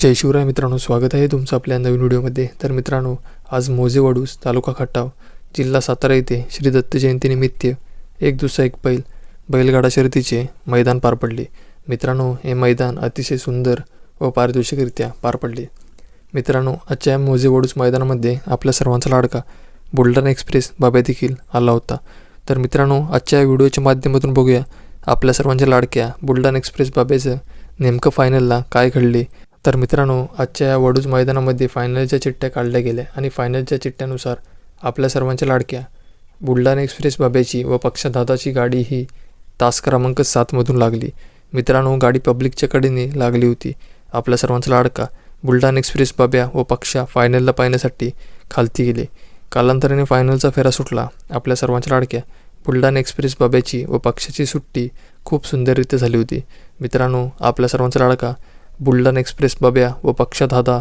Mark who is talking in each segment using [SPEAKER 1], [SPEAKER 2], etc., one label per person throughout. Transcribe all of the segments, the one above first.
[SPEAKER 1] जय शिवराय मित्रांनो स्वागत आहे तुमचं आपल्या नवीन व्हिडिओमध्ये. तर मित्रांनो आज मोजे वडूस तालुका खटाव जिल्हा सातारा येथे श्री दत्त जयंतीनिमित्त एक दुसरा एक बैल बैलगाडा शर्यतीचे मैदान पार पडले. मित्रांनो हे मैदान अतिशय सुंदर व पारितोषिकरित्या पार पडले. मित्रांनो आजच्या या मोजे वडूस मैदानामध्ये आपल्या सर्वांचा लाडका बुलढाणा एक्सप्रेस बाब्या देखील आला होता. तर मित्रांनो आजच्या व्हिडिओच्या माध्यमातून बघूया आपल्या सर्वांच्या लाडक्या बुलढाणा एक्सप्रेस बाबेचं नेमकं फायनलला काय घडले तर मित्रांनो आजच्या या वडूज मैदानामध्ये फायनलच्या चिठ्ठ्या काढल्या गेल्या आणि फायनलच्या चिठ्ठ्यानुसार आपल्या सर्वांच्या लाडक्या बुलढाणा एक्सप्रेस बाब्याची व पक्षदादाची गाडी ही तास क्रमांक सातमधून लागली. मित्रांनो गाडी पब्लिकच्या कडेने लागली होती. आपल्या सर्वांचा लाडका बुलढाणा एक्सप्रेस बाब्या व पक्षा फायनलला पाहण्यासाठी खालती गेले. कालांतराने फायनलचा फेरा सुटला. आपल्या सर्वांच्या लाडक्या बुलढाणा एक्सप्रेस बाब्याची व पक्षाची सुट्टी खूप सुंदररित्या झाली होती. मित्रांनो आपल्या सर्वांचा लाडका बुलढाणा एक्सप्रेस बाब्या व पक्षा दादा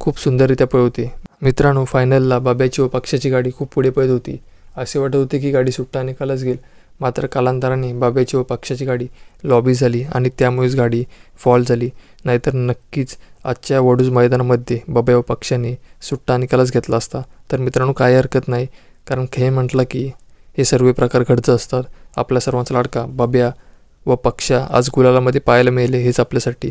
[SPEAKER 1] खूप सुंदररित्या पळवते मित्रांनो फायनलला बाब्याची व पक्षाची गाडी खूप पुढे पळत होती. असे वाटत होते की गाडी सुट्टा निकालच घेईल. मात्र कालांतराने बाब्याची व पक्षाची गाडी लॉबी झाली आणि त्यामुळेच गाडी फॉल झाली. नाहीतर नक्कीच आजच्या वडूज मैदानामध्ये बाब्या व पक्षाने सुट्टा निकालच घेतला असता. तर मित्रांनो काही हरकत नाही. कारण खेळ म्हटलं की हे सर्व प्रकार घडत असतात. आपल्या सर्वांचा लाडका बाब्या व पक्षा आज गुलालामध्ये पाहायला मिळेल. हेच आपल्यासाठी.